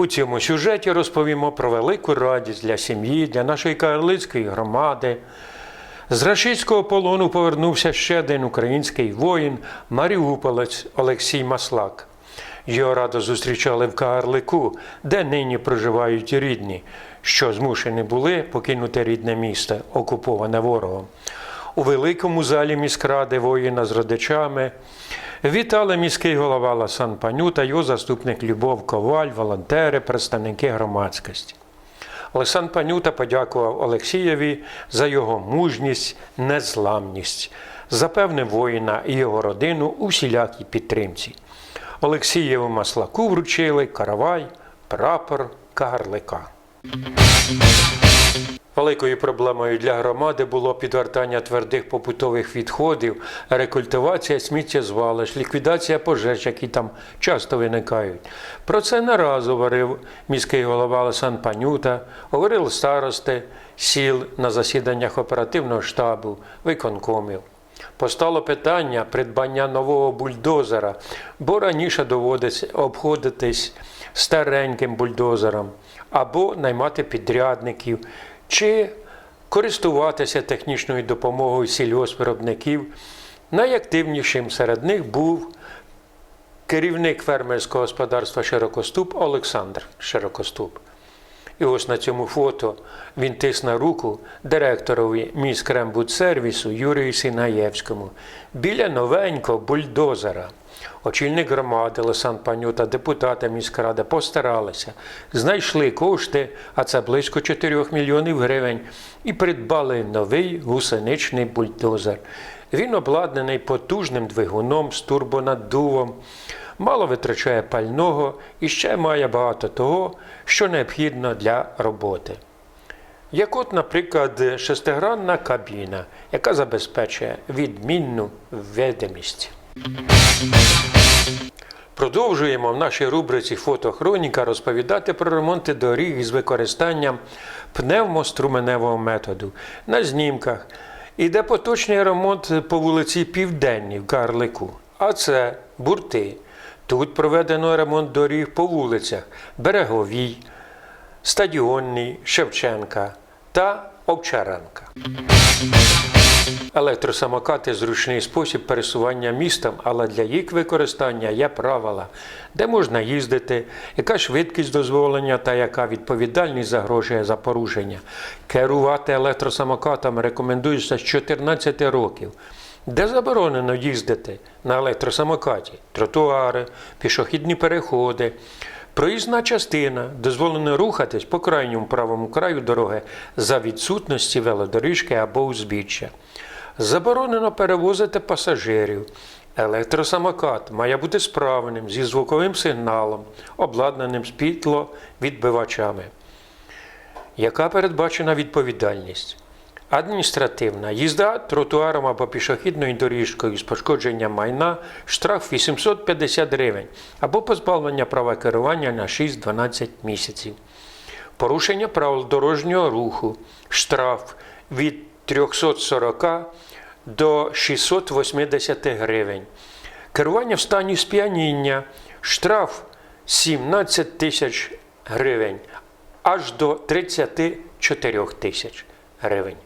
У цьому сюжеті розповімо про велику радість для сім'ї, для нашої карлицької громади. З рашистського полону повернувся ще один український воїн, маріуполець Олексій Маслак. Його радо зустрічали в Кагарлику, де нині проживають рідні, що змушені були покинути рідне місто, окуповане ворогом. У великому залі міськради воїна з родичами вітали міський голова Ласан Паню та його заступник Любов Коваль, волонтери, представники громадськості. Олександр Панюта подякував Олексієві за його мужність, незламність, запевнив воїна і його родину у всілякій підтримці. Олексієву маслаку вручили каравай, прапор Кагарлика. Великою проблемою для громади було підвертання твердих побутових відходів, рекультивація сміттєзвалищ, ліквідація пожеж, які там часто виникають. Про це не раз говорив міський голова Олесан Панюта, говорили старости сіл на засіданнях оперативного штабу, виконкомів. Постало питання придбання нового бульдозера, бо раніше доводиться обходитись стареньким бульдозером або наймати підрядників, чи користуватися технічною допомогою сільгоспвиробників. Найактивнішим серед них був керівник фермерського господарства Широкоступ Олександр Широкоступ. І ось на цьому фото він тисне руку директорові міськрембудсервісу Юрію Сінаєвському біля новенького бульдозера. Очільник громади Лесан Паню та депутати міськради постаралися, знайшли кошти, а це близько 4 мільйонів гривень, і придбали новий гусеничний бульдозер. Він обладнаний потужним двигуном з турбонаддувом, мало витрачає пального і ще має багато того, що необхідно для роботи. Як от, наприклад, шестигранна кабіна, яка забезпечує відмінну видимість. Продовжуємо в нашій рубриці Фотохроніка розповідати про ремонти доріг із використанням пневмоструменевого методу на знімках. Іде поточний ремонт по вулиці Південній в Карлику. А це бурти. Тут проведено ремонт доріг по вулицях Береговій, Стадіонній, Шевченка та Овчаренка. Електросамокати зручний спосіб пересування містом, але для їх використання є правила, де можна їздити, яка швидкість дозволення та яка відповідальність загрожує за порушення. Керувати електросамокатами рекомендується з 14 років. Де заборонено їздити на електросамокаті, тротуари, пішохідні переходи, проїзна частина, дозволено рухатись по крайньому правому краю дороги за відсутності велодоріжки або узбіччя. Заборонено перевозити пасажирів. Електросамокат має бути справним зі звуковим сигналом, обладнаним світловідбивачами. Яка передбачена відповідальність? Адміністративна їзда тротуаром або пішохідною доріжкою з пошкодженням майна штраф 850 гривень або позбавлення права керування на 6-12 місяців. Порушення правил дорожнього руху штраф від 340 до 680 гривень. Керування в стані сп'яніння штраф 17 тисяч гривень аж до 34 тисяч гривень.